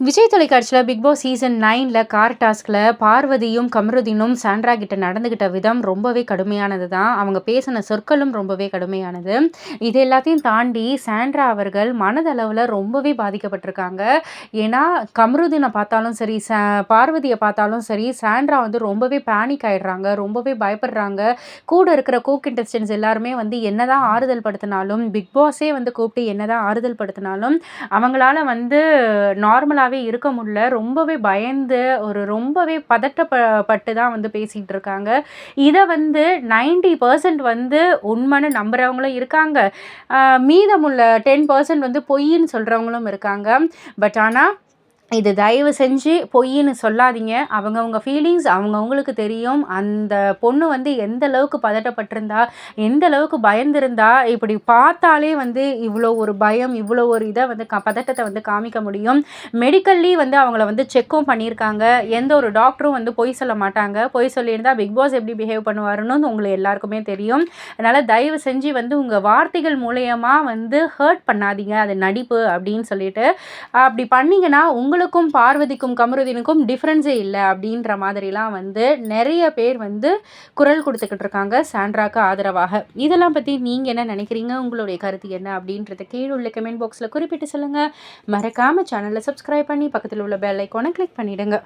விஜய் தொலைக்காட்சியில் Bigg Boss season நைனில் car டாஸ்கில் பார்வதியும் கமருதீனும் சாண்ட்ரா கிட்ட நடந்துக்கிட்ட விதம் ரொம்பவே கடுமையானது தான் அவங்க பேசின சொற்களும் ரொம்பவே கடுமையானது. இது எல்லாத்தையும் தாண்டி சாண்ட்ரா அவர்கள் மனதளவில் ரொம்பவே பாதிக்கப்பட்டிருக்காங்க. ஏன்னா கமருதீனை பார்த்தாலும் சரி சா பார்வதியை பார்த்தாலும் சரி சாண்ட்ரா வந்து ரொம்பவே பேனிக் ஆகிடுறாங்க ரொம்பவே பயப்படுறாங்க. கூட இருக்கிற கோ கண்டஸ்டன்ஸ் எல்லாருமே வந்து என்னதான் ஆறுதல் படுத்தினாலும் பிக் பாஸே வந்து கூப்பிட்டு என்னதான் ஆறுதல் படுத்தினாலும் அவங்களால வந்து நார்மலாக நார்மலாகவே இருக்க முடியல. ரொம்பவே பயந்து ஒரு ரொம்பவே பதட்டப்பட்டு தான் வந்து பேசிகிட்டு இருக்காங்க இதை வந்து நைன்டி பர்சன்ட் வந்து உண்மைன்னு நம்புகிறவங்களும் இருக்காங்க. மீதமுள்ள டென் பர்சன்ட் வந்து பொய்ன்னு சொல்கிறவங்களும் இருக்காங்க. பட் ஆனால் இது தயவு செஞ்சு பொய்ன்னு சொல்லாதீங்க. அவங்கவுங்க ஃபீலிங்ஸ் அவங்கவுங்களுக்கு தெரியும். அந்த பொண்ணு வந்து எந்த அளவுக்கு பதட்டப்பட்டிருந்தா எந்த அளவுக்கு பயந்திருந்தா இப்படி பார்த்தாலே வந்து இவ்வளோ ஒரு பயம் இவ்வளோ ஒரு இதை வந்து க பதட்டத்தை வந்து காமிக்க முடியும். மெடிக்கல்லி வந்து அவங்கள வந்து செக்கும் பண்ணியிருக்காங்க. எந்த ஒரு டாக்டரும் வந்து பொய் சொல்ல மாட்டாங்க. பொய் சொல்லியிருந்தால் பிக் பாஸ் எப்படி பிஹேவ் பண்ணுவாருன்னு உங்களுக்கு எல்லாருக்குமே தெரியும். அதனால் தயவு செஞ்சு வந்து உங்கள் வார்த்தைகள் மூலயமா வந்து ஹர்ட் பண்ணாதீங்க. அது நடிப்பு அப்படின்னு சொல்லிட்டு. அப்படி பண்ணிங்கன்னா உங்களுக்கு உங்களுக்கும் பார்வதிக்கும் கமருதீனுக்கும் டிஃப்ரென்ஸே இல்லை அப்படின்ற மாதிரிலாம் வந்து நிறைய பேர் வந்து குரல் கொடுத்துக்கிட்டு இருக்காங்க சாண்ட்ராக்கு ஆதரவாக. இதெல்லாம் பற்றி நீங்கள் என்ன நினைக்கிறீங்க? உங்களுடைய கருத்து என்ன அப்படின்றத கீழே உள்ள கமெண்ட் பாக்ஸில் குறிப்பிட்டு சொல்லுங்கள் மறக்காமல் சேனலை சப்ஸ்கிரைப் பண்ணி பக்கத்தில் உள்ள பெல் ஐக்கானை கிளிக் பண்ணிவிடுங்க